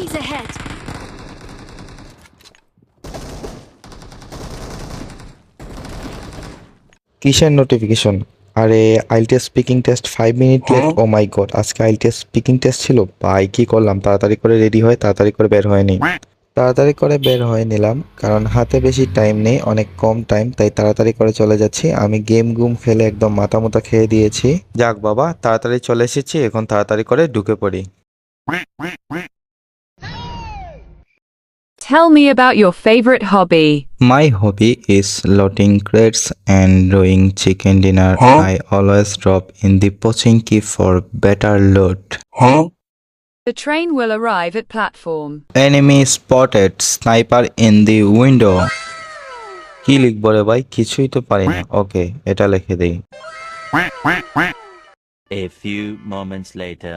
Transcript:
Enemies ahead! কিসের notification আরে IELTS speaking test five minute left oh my god আজকে IELTS speaking test ছিল? ভাই কি করলাম? তাড়াতাড়ি করে রেডি হয়ে তাড়াতাড়ি করে বের হয়নি। তাড়াতাড়ি করে বের হয়ে নিলাম কারণ হাতে বেশি টাইম নেই অনেক কম টাইম তাই তাড়াতাড়ি করে চলে যাচ্ছি। আমি গেম গুম খেলে একদম মাথা মোতা খেয়ে দিয়েছি। যাক বাবা তাড়াতাড়ি চলে এসেছি এখন তাড়াতাড়ি করে ঢুকে পড়ি। Tell me about your favorite hobby. My hobby is loading crates and doing chicken dinner. Huh? I always drop in the Pochinki for better load. loot. The train will arrive at platform. Enemy spotted. Sniper in the window. কি লিখব রে ভাই কিছুই তো পারি না ওকে এটা লিখে দেই A few moments later.